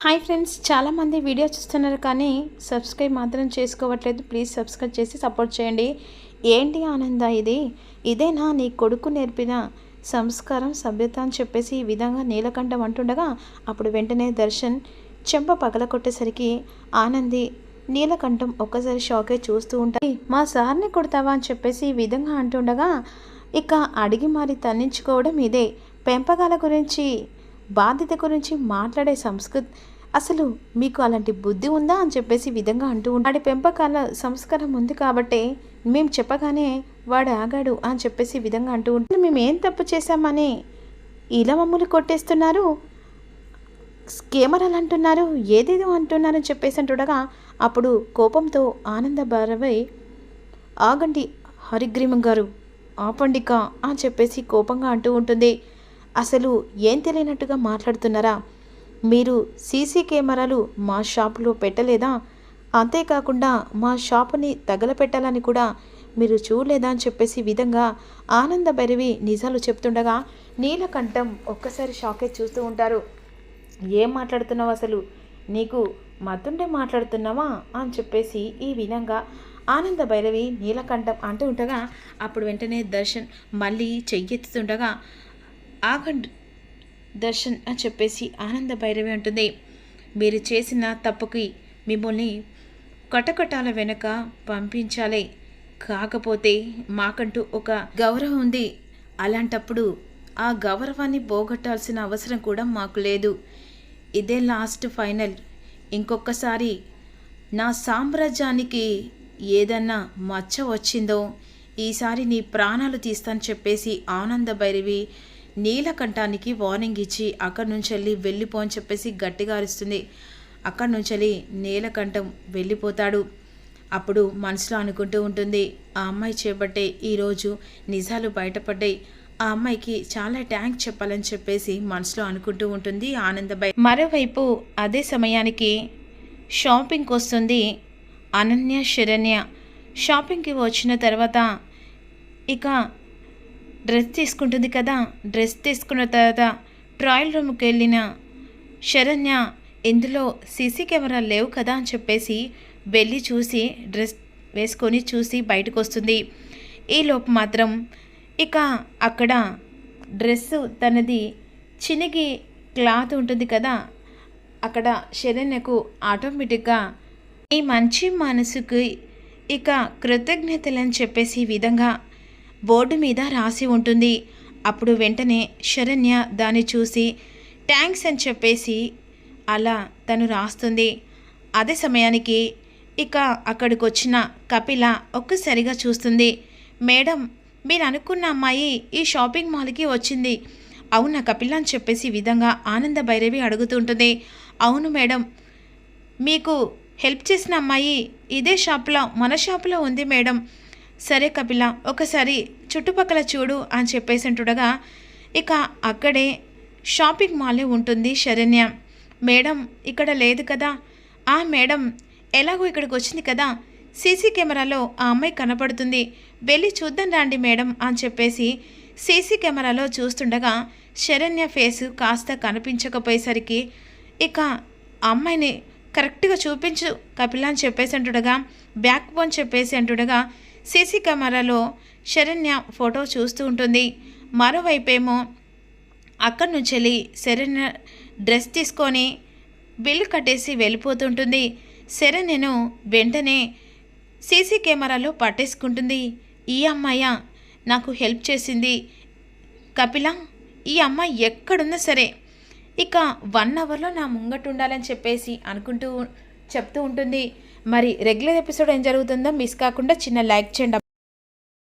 Hi friends చాలామంది video చూస్తున్నారు కానీ సబ్స్క్రైబ్ మాత్రం చేసుకోవట్లేదు. ప్లీజ్ సబ్స్క్రైబ్ చేసి సపోర్ట్ చేయండి. ఏంటి ఆనంద ఇది? ఇదేనా నీ కొడుకు నేర్పిన సంస్కారం సభ్యత అని చెప్పేసి ఈ విధంగా నీలకంఠం అంటుండగా అప్పుడు వెంటనే దర్శన్ చెంప పగల కొట్టేసరికి ఆనంది నీలకంఠం ఒక్కసారి షాకే చూస్తూ ఉంటాయి మా సార్ని కొడతావా? అని చెప్పేసి ఈ విధంగా అంటుండగా ఇక అడిగి మరి తన్నించుకోవడం ఇదే. పెంపకాల గురించి బాధ్యత గురించి మాట్లాడే సంస్కృతి అసలు మీకు అలాంటి బుద్ధి ఉందా అని చెప్పేసి విధంగా అంటూ వాడి పెంపకాల సంస్కారం ఉంది కాబట్టి మేము చెప్పగానే వాడు ఆగాడు అని చెప్పేసి విధంగా అంటూ ఉంటాడు మేము ఏం తప్పు చేశామని ఇలా మమ్మల్ని కొట్టేస్తున్నారు? కెమెరాలు అంటున్నారు ఏదేదో అంటున్నారని చెప్పేసి అంటుండగా అప్పుడు కోపంతో ఆనంద భారవై ఆగండి హరిగ్రీవం గారు ఆపండిక అని చెప్పేసి కోపంగా అంటూ ఉంటుంది. అసలు ఏం తెలియనట్టుగా మాట్లాడుతున్నారా? మీరు సీసీ కెమెరాలు మా షాపులో పెట్టలేదా? అంతేకాకుండా మా షాపుని తగలపెట్టాలని కూడా మీరు చూడలేదా అని చెప్పేసి విధంగా ఆనంద భైరవి నిజాలు చెప్తుండగా నీలకంఠం ఒక్కసారి షాకే చూస్తూ ఉంటారు. ఏం మాట్లాడుతున్నావు అసలు? నీకు మతుండే మాట్లాడుతున్నావా? అని చెప్పేసి ఈ విధంగా ఆనంద భైరవి నీలకంఠం అంటూ ఉండగా అప్పుడు వెంటనే దర్శన్ మళ్ళీ చెయ్యెత్తుతుండగా ఆగండి. దర్శన్ అని చెప్పేసి ఆనంద భైరవి అంటుంది. మీరు చేసిన తప్పుకి మిమ్మల్ని కటకటాల వెనక పంపించాలి. కాకపోతే మాకంటూ ఒక గౌరవం ఉంది. అలాంటప్పుడు ఆ గౌరవాన్ని పోగొట్టాల్సిన అవసరం కూడా మాకు లేదు. ఇదే లాస్ట్ ఫైనల్. ఇంకొకసారి నా సామ్రాజ్యానికి ఏదన్నా మచ్చ వచ్చిందో ఈసారి నీ ప్రాణాలు తీస్తాను చెప్పేసి ఆనంద భైరవి నీలకంఠానికి వార్నింగ్ ఇచ్చి అక్కడి నుంచి వెళ్ళి వెళ్ళిపో అని చెప్పేసి గట్టిగా అరుస్తుంది. అక్కడి నుంచి వెళ్ళి నీలకంఠం వెళ్ళిపోతాడు. అప్పుడు మనసులో అనుకుంటూ ఉంటుంది ఆ అమ్మాయి చేపట్టే ఈరోజు నిజాలు బయటపడ్డాయి. ఆ అమ్మాయికి చాలా ట్యాంక్ చెప్పాలని చెప్పేసి మనసులో అనుకుంటూ ఉంటుంది ఆనందబాయ్. మరోవైపు అదే సమయానికి షాపింగ్కి వస్తుంది అనన్య శరణ్య. షాపింగ్కి వచ్చిన తర్వాత ఇక డ్రెస్ తీసుకుంటుంది కదా. డ్రెస్ తీసుకున్న తర్వాత ట్రయల్ రూమ్కి వెళ్ళిన శరణ్య ఇందులో సీసీ కెమెరా లేవు కదా అని చెప్పేసి వెళ్ళి చూసి డ్రెస్ వేసుకొని చూసి బయటకు వస్తుంది ఈలోపు మాత్రం ఇక అక్కడ డ్రెస్సు తనది చినిగి క్లాత్ ఉంటుంది కదా. అక్కడ శరణ్యకు ఆటోమేటిక్గా ఈ మంచి మనసుకి ఇక కృతజ్ఞతలు అని చెప్పేసి ఈ విధంగా బోర్డు మీద రాసి ఉంటుంది. అప్పుడు వెంటనే శరణ్య దాన్ని చూసి థ్యాంక్స్ అని చెప్పేసి అలా తను రాస్తుంది. అదే సమయానికి ఇక అక్కడికి వచ్చిన కపిల ఒక్కసారిగా చూస్తుంది. మేడం మీరు అనుకున్న అమ్మాయి ఈ షాపింగ్ మాల్కి వచ్చింది. అవునా కపిల అని చెప్పేసి విధంగా ఆనంద భైరవి అడుగుతుంటుంది అవును మేడం మీకు హెల్ప్ చేసిన అమ్మాయి ఇదే షాప్లో మన షాప్లో ఉంది మేడం. సరే కపిల ఒకసారి చుట్టుపక్కల చూడు అని చెప్పేసి అంటుండగా ఇక అక్కడే షాపింగ్ మాలే ఉంటుంది శరణ్య. మేడం ఇక్కడ లేదు కదా. ఆ మేడం ఎలాగో ఇక్కడికి వచ్చింది కదా. సీసీ కెమెరాలో ఆ అమ్మాయి కనపడుతుంది. వెళ్ళి చూద్దాం రండి మేడం అని చెప్పేసి సీసీ కెమెరాలో చూస్తుండగా శరణ్య ఫేస్ కాస్త కనిపించకపోయేసరికి ఇక అమ్మాయిని కరెక్ట్గా చూపించు కపిల అని చెప్పేసి అంటుండగా బ్యాక్ బోన్ చెప్పేసి అంటుండగా సీసీ కెమెరాలో శరణ్య ఫోటో చూస్తూ ఉంటుంది. మరోవైపేమో అక్కడి నుంచి వెళ్ళి శరణ్య డ్రెస్ తీసుకొని బిల్లు కట్టేసి వెళ్ళిపోతుంటుంది. శరణ్యను వెంటనే సీసీ కెమెరాలో పట్టేసుకుంటుంది. ఈ అమ్మాయ నాకు హెల్ప్ చేసింది. కపిల ఈ అమ్మాయి ఎక్కడున్నా సరే ఇక వన్ అవర్లో నా ముంగట ఉండాలని చెప్పేసి అనుకుంటూ చెప్తూ ఉంటుంది. మరి రెగ్యులర్ ఎపిసోడ్ ఏం జరుగుతుందో మిస్ కాకుండా చిన్న లైక్ చేయండి.